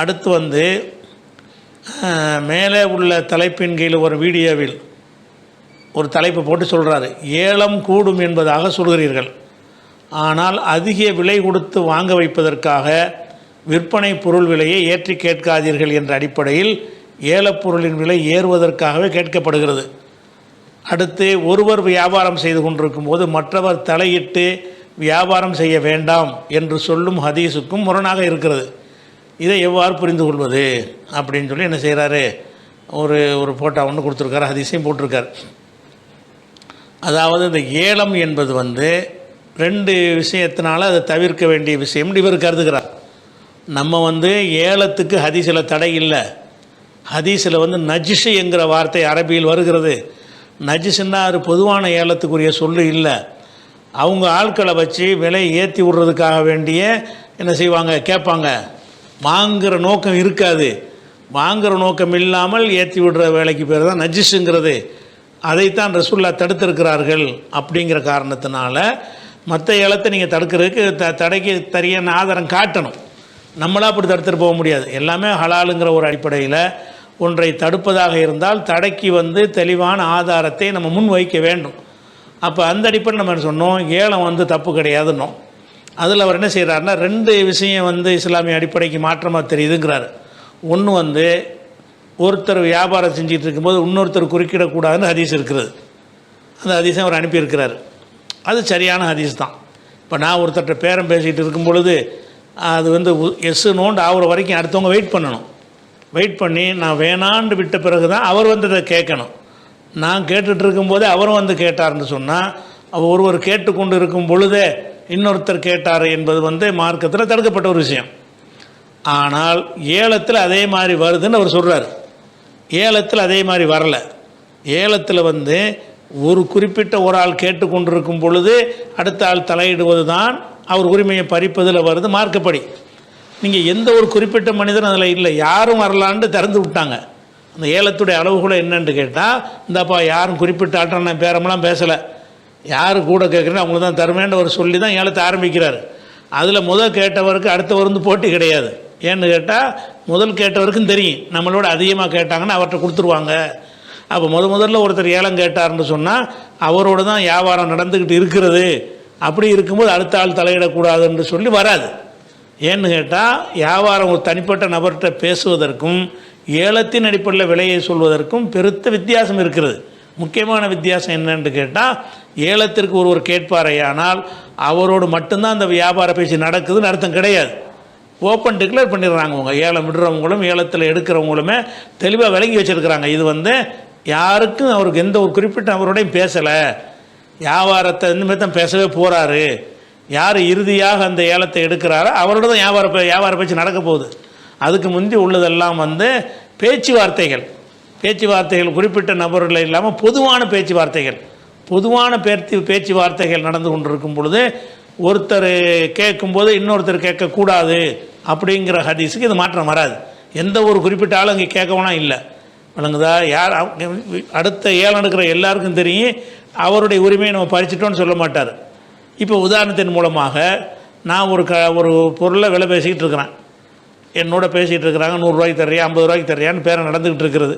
அடுத்து வந்து மேலே உள்ள தலைப்பின் கீழ் ஒரு வீடியோவில் ஒரு தலைப்பு போட்டு சொல்கிறாரு ஏலம் கூடும் என்பதாக சொல்கிறீர்கள். ஆனால் அதிக விலை கொடுத்து வாங்க வைப்பதற்காக விற்பனை பொருள் விலையை ஏற்றி கேட்காதீர்கள் என்ற அடிப்படையில் ஏலப்பொருளின் விலை ஏறுவதற்காகவே கேட்கப்படுகிறது. அடுத்து ஒருவர் வியாபாரம் செய்து கொண்டிருக்கும் போது மற்றவர் தலையிட்டு வியாபாரம் செய்ய வேண்டாம் என்று சொல்லும் ஹதீஸுக்கும் முரணாக இருக்கிறது. இதை எவ்வாறு புரிந்து கொள்வது? அப்படின்னு சொல்லி என்ன செய்கிறாரு ஒரு ஒரு ஃபோட்டோ ஒன்று கொடுத்துருக்காரு அதிசயம் போட்டிருக்கார். அதாவது இந்த ஏலம் என்பது வந்து ரெண்டு விஷயத்தினால அதை தவிர்க்க வேண்டிய விஷயம். இவர் கருதுகிறார். நம்ம வந்து ஏலத்துக்கு ஹதீஸில் தடை இல்லை. ஹதீஸில் வந்து நஜிஷு என்கிற வார்த்தை அரபியில் வருகிறது. நஜிஷுன்னா அது பொதுவான ஏலத்துக்குரிய சொல்லு இல்லை. அவங்க ஆட்களை வச்சு விலை ஏற்றி விடுறதுக்காக வேண்டிய என்ன செய்வாங்க? கேட்பாங்க. வாங்குகிற நோக்கம் இருக்காது. வாங்குகிற நோக்கம் இல்லாமல் ஏற்றி விடுற வேலைக்கு பேர் தான் நஜிஷுங்கிறது அதைத்தான் ரசுல்லா தடுத்திருக்கிறார்கள் அப்படிங்கிற காரணத்தினால மற்ற ஏலத்தை நீங்கள் தடுக்கிறதுக்கு த தடைக்கு தரியான ஆதாரம் காட்டணும். நம்மளாக அப்படி தடுத்துட்டு போக முடியாது. எல்லாமே ஹலாலுங்கிற ஒரு அடிப்படையில் ஒன்றை தடுப்பதாக இருந்தால் தடைக்கு வந்து தெளிவான ஆதாரத்தை நம்ம முன் வைக்க வேண்டும். அப்போ அந்த அடிப்படையில் நம்ம என்ன சொன்னோம்? ஏலம் வந்து தப்பு கிடையாதுன்னோம். அதில் அவர் என்ன செய்கிறாருன்னா ரெண்டு விஷயம் வந்து இஸ்லாமிய அடிப்படைக்கு மாற்றமாக தெரியுதுங்கிறாரு. ஒன்று வந்து ஒருத்தர் வியாபாரம் செஞ்சுட்டு இருக்கும்போது இன்னொருத்தர் குறுக்கிடக்கூடாதுன்னு ஹதீஸ் இருக்கிறது. அந்த ஹதீஸை அவர் அனுப்பியிருக்கிறார். அது சரியான ஹதீஸ் தான். இப்போ நான் ஒருத்தர்கிட்ட பேரம் பேசிகிட்டு இருக்கும் பொழுது அது வந்து எஸ் நோண்டு ஆகிற வரைக்கும் அடுத்தவங்க வெயிட் பண்ணணும். வெயிட் பண்ணி நான் வேணான்னு விட்ட பிறகு தான் அவர் வந்து அதை கேட்கணும். நான் கேட்டுட்ருக்கும்போதே அவரும் வந்து கேட்டார்னு சொன்னால் அவர் ஒருவர் கேட்டுக்கொண்டு இருக்கும் பொழுதே இன்னொருத்தர் கேட்டார் என்பது வந்து மார்க்கத்தில் தடுக்கப்பட்ட ஒரு விஷயம். ஆனால் ஏலத்தில் அதே மாதிரி வருதுன்னு அவர் சொல்கிறார் ஏலத்தில் அதே மாதிரி வரல. ஏலத்தில் வந்து ஒரு குறிப்பிட்ட ஒரு ஆள் கேட்டுக்கொண்டிருக்கும் பொழுது அடுத்த ஆள் தலையிடுவது தான் அவர் உரிமையை பறிப்பதில் வருது மார்க்கப்படி. நீங்கள் எந்த ஒரு குறிப்பிட்ட மனிதரும் அதில் இல்லை யாரும் வரலான்ட்டு திறந்து விட்டாங்க. அந்த ஏலத்துடைய அளவுகளை என்னென்று கேட்டால் இந்தப்பா யாரும் குறிப்பிட்ட ஆட்டம் நான் பேரமெல்லாம் பேசலை. யார் கூட கேட்குறேன்னு அவங்க தான் தருமேன்ற ஒரு சொல்லி தான் ஏலத்தை ஆரம்பிக்கிறார். அதில் முதல் கேட்டவருக்கு அடுத்தவர் வந்து போட்டி கிடையாது. ஏன்னு கேட்டால் முதல் கேட்டவருக்கும் தெரியும். நம்மளோட அதிகமாக கேட்டாங்கன்னா அவர்கிட்ட கொடுத்துருவாங்க. அப்போ முத முதல்ல ஒருத்தர் ஏலம் கேட்டார்னு சொன்னால் அவரோட தான் வியாபாரம் நடந்துக்கிட்டு இருக்கிறது. அப்படி இருக்கும்போது அடுத்த ஆள் தலையிடக்கூடாதுன்னு சொல்லி வராது. ஏன்னு கேட்டால் வியாபாரம் ஒரு தனிப்பட்ட நபர்கிட்ட பேசுவதற்கும் ஏலத்தின் அடிப்படையில் விலையை சொல்வதற்கும் பெருத்த வித்தியாசம் இருக்கிறது. முக்கியமான வித்தியாசம் என்னன்னு கேட்டால் ஏலத்திற்கு ஒருவர் கேட்பாரையானால் அவரோடு மட்டும்தான் அந்த வியாபார பேச்சு நடக்குதுன்னு அர்த்தம் கிடையாது. ஓப்பன் டிக்ளேர் பண்ணிடுறாங்க அவங்க. ஏலம் விடுறவங்களும் ஏலத்தில் எடுக்கிறவங்களுமே தெளிவாக விளங்கி வச்சுருக்கிறாங்க. இது வந்து யாருக்கும் அவருக்கு எந்த ஒரு குறிப்பிட்ட நபரோடையும் பேசலை. வியாபாரத்தை இனிமேல் தான் பேசவே போகிறாரு யார் இறுதியாக அந்த ஏலத்தை எடுக்கிறாரோ அவரோட தான் வியாபார வியாபார பேச்சு நடக்க போகுது. அதுக்கு முந்தி உள்ளதெல்லாம் வந்து பேச்சுவார்த்தைகள். பேச்சுவார்த்தைகள் குறிப்பிட்ட நபர்கள் இல்லாமல் பொதுவான பேச்சுவார்த்தைகள். பொதுவான பேச்சு பேச்சுவார்த்தைகள் நடந்து கொண்டிருக்கும் பொழுது ஒருத்தர் கேட்கும்போது இன்னொருத்தர் கேட்கக்கூடாது அப்படிங்கிற ஹதீஸுக்கு இது மாற்றம் வராது. எந்த ஒரு குறிப்பிட்ட ஆளும் இங்கே கேட்கவனா இல்லை. விளங்குதா? யார் அடுத்த ஏழை எடுக்கிற எல்லாருக்கும் தெரியும். அவருடைய உரிமையை நம்ம பறிச்சிட்டோன்னு சொல்ல மாட்டார். இப்போ உதாரணத்தின் மூலமாக நான் ஒரு க ஒரு பொருளை விலை பேசிக்கிட்டு இருக்கிறேன். என்னோட பேசிகிட்டு இருக்கிறாங்க நூறுரூவாய்க்கு தர்றியா ஐம்பது ரூபாய்க்கு தர்றியான்னு பேரை நடந்துக்கிட்டு இருக்கிறது.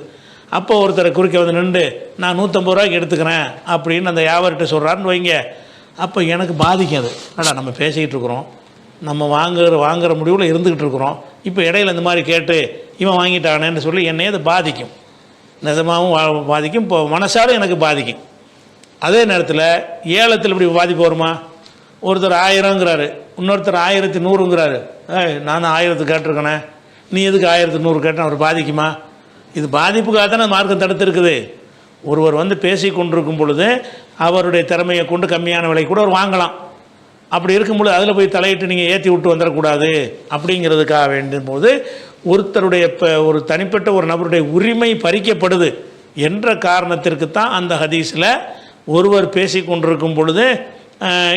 அப்போ ஒருத்தரை குறுக்க வந்து நின்று நான் நூற்றம்பது ரூபாய்க்கு எடுத்துக்கிறேன் அப்படின்னு அந்த வியாபாரிட்ட சொல்கிறாருன்னு வைங்க. அப்போ எனக்கு பாதிக்கும் அது. அடா நம்ம பேசிக்கிட்டு இருக்கிறோம். நம்ம வாங்குற வாங்குகிற முடிவில் இருந்துக்கிட்டு இருக்கிறோம். இப்போ இடையில இந்த மாதிரி கேட்டு இவன் வாங்கிட்டானேன்னு சொல்லி என்னையே அது பாதிக்கும். நிஜமாகவும் வா- பாதிக்கும். இப்போ மனசாலும் எனக்கு பாதிக்கும். அதே நேரத்தில் ஏலத்தில் இப்படி பாதிப்பு வருமா? ஒருத்தர் ஆயிரங்கிறாரு. இன்னொருத்தர் ஆயிரத்தி நூறுங்கிறாரு. ஏய் நான் ஆயிரத்து கேட்டிருக்கேனே. நீ எதுக்கு ஆயிரத்தி நூறு கேட்டேன்? அவர் பாதிக்குமா? இது பாதிப்புக்காக தான் மார்க்கம் தடுத்திருக்குது. ஒருவர் வந்து பேசி கொண்டிருக்கும் பொழுது அவருடைய திறமையை கொண்டு கம்மியான விலை கூட அவர் வாங்கலாம். அப்படி இருக்கும்பொழுது அதில் போய் தலையிட்டு நீங்கள் ஏற்றி விட்டு வந்துடக்கூடாது அப்படிங்கிறதுக்காக வேண்டும் போது ஒருத்தருடைய இப்போ ஒரு தனிப்பட்ட ஒரு நபருடைய உரிமை பறிக்கப்படுது என்ற காரணத்திற்கு தான் அந்த ஹதீஸில் ஒருவர் பேசி கொண்டிருக்கும் பொழுது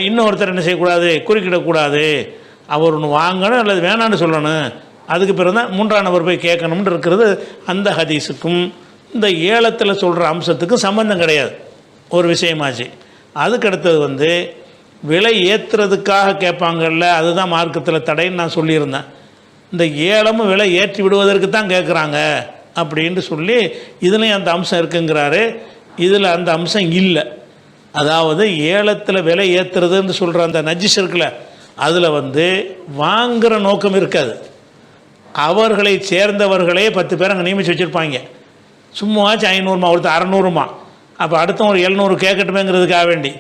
இன்னொருத்தர் என்ன செய்யக்கூடாது? குறுக்கிடக்கூடாது. அவர் ஒன்று வாங்கணும் அல்லது வேணான்னு சொல்லணும். அதுக்கு பிறகு தான் மூன்றாம் நபர் போய் கேட்கணும்னு இருக்கிறது அந்த ஹதீஸுக்கும் இந்த ஏலத்தில் சொல்கிற அம்சத்துக்கும் சம்பந்தம் கிடையாது. ஒரு விஷயமாச்சு. அதுக்கடுத்தது வந்து விலை ஏற்றுறதுக்காக கேட்பாங்கல்ல அதுதான் மார்க்கத்தில் தடைன்னு நான் சொல்லியிருந்தேன். இந்த ஏலமும் விலை ஏற்றி விடுவதற்கு தான் கேட்குறாங்க அப்படின்னு சொல்லி இதுலேயும் அந்த அம்சம் இருக்குங்கிறாரு. இதில் அந்த அம்சம் இல்லை. அதாவது ஏலத்தில் விலை ஏற்றுறதுன்னு சொல்கிற அந்த நஜிஸ் இருக்குல்ல அதில் வந்து வாங்குகிற நோக்கம் இருக்காது. அவர்களை சேர்ந்தவர்களே பத்து பேர் அங்கே நியமித்து வச்சுருப்பாங்க. சும்மாச்சும் ஐநூறுமா ஒருத்தர் அறநூறுமா. அப்போ அடுத்த ஒரு எழுநூறு கேட்கட்டுமேங்கிறதுக்காக வேண்டி.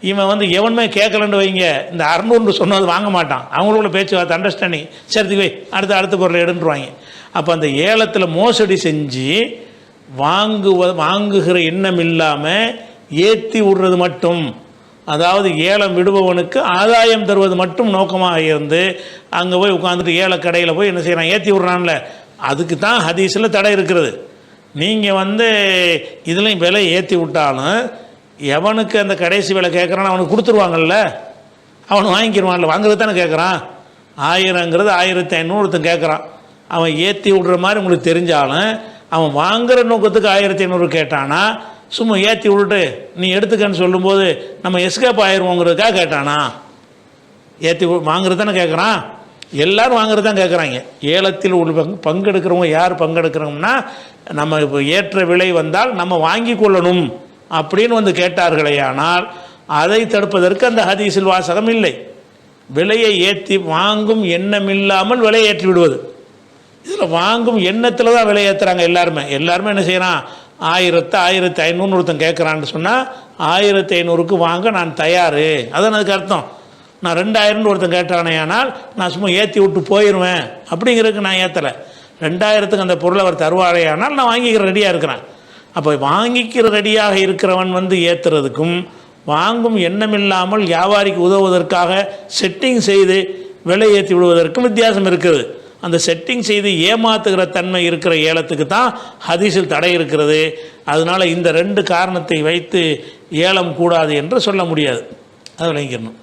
இவன் வந்து எவனுமே கேட்கலன்னு வைங்க இந்த அறநூறுன்னு சொன்னது வாங்க மாட்டான். அவங்களுக்குள்ள பேச்சுவார்த்தை அண்டர்ஸ்டாண்டிங் சரி வை அடுத்த அடுத்த பொருளை எடுன்றுவாங்க. அப்போ அந்த ஏலத்தில் மோசடி செஞ்சு வாங்குவ வாங்குகிற எண்ணம் இல்லாமல் ஏற்றி விடுறது மட்டும். அதாவது ஏலம் விடுபவனுக்கு ஆதாயம் தருவது மட்டும் நோக்கமாக இருந்து அங்கே போய் உட்காந்துட்டு ஏல கடையில் போய் என்ன செய்கிறான் ஏற்றி விட்றான்ல. அதுக்கு தான் ஹதீஸில் தடை இருக்கிறது. நீங்கள் வந்து இதுலேயும் விலை ஏற்றி விட்டாலும் எவனுக்கு அந்த கடைசி விலை கேட்குறான்னு அவனுக்கு கொடுத்துருவாங்கல்ல. அவன் வாங்கிக்கிடுவான்ல வாங்குறது தானே கேட்குறான் ஆயிரங்கிறது ஆயிரத்தி ஐநூறுத்தன் கேட்குறான் அவன் ஏற்றி விடுற மாதிரி உங்களுக்கு தெரிஞ்சாலும் அவன் வாங்குற நோக்கத்துக்கு ஆயிரத்தி ஐநூறு கேட்டானா சும்மா ஏற்றி விட்டுட்டு நீ எடுத்துக்கன்னு சொல்லும்போது நம்ம எஸ்கேப் ஆயிடுவோங்கிறதுக்காக கேட்டானா? ஏற்றி வாங்குறது தானே கேட்குறான் எல்லோரும் வாங்குறது தான் கேட்குறாங்க ஏலத்தில் உள்ள பங்கு பங்கெடுக்கிறவங்க யார் பங்கெடுக்கிறோம்னா நம்ம இப்போ ஏற்ற விலை வந்தால் நம்ம வாங்கி கொள்ளணும் அப்படின்னு வந்து கேட்டார்களே ஆனால் அதை தடுப்பதற்கு அந்த ஹதீஸில் வாசகம் இல்லை. விலையை ஏற்றி வாங்கும் எண்ணம் இல்லாமல் விலை ஏற்றி விடுவது. இதில் வாங்கும் எண்ணத்தில் தான் விலை ஏற்றுறாங்க எல்லாருமே. எல்லாருமே என்ன செய்கிறான் ஆயிரத்து ஆயிரத்தி ஐநூறுன்னு ஒருத்தன் கேட்குறான்னு சொன்னால் ஆயிரத்தி ஐநூறுக்கு வாங்க நான் தயார். அதான் அதுக்கு அர்த்தம். நான் ரெண்டாயிரம்னு ஒருத்தன் கேட்டானே ஆனால் நான் சும்மா ஏற்றி விட்டு போயிடுவேன் அப்படிங்கிறதுக்கு நான் ஏற்றலை ரெண்டாயிரத்துக்கு அந்த பொருளை அவர் தருவாரே ஆனால் நான் வாங்கிக்கிற ரெடியாக இருக்கிறேன். அப்போ வாங்கிக்கிற ரெடியாக இருக்கிறவன் வந்து ஏற்றுறதுக்கும் வாங்கும் எண்ணமில்லாமல் வியாபாரிக்கு உதவுவதற்காக செட்டிங் செய்து விலை ஏற்றி விடுவதற்கும் வித்தியாசம் இருக்குது. அந்த செட்டிங் செய்து ஏமாத்துகிற தன்மை இருக்கிற ஏலத்துக்கு தான் ஹதீஸில் தடை இருக்கிறது. அதனால் இந்த ரெண்டு காரணத்தை வைத்து ஏலம் கூடாது என்று சொல்ல முடியாது. அதை விளங்கிடணும்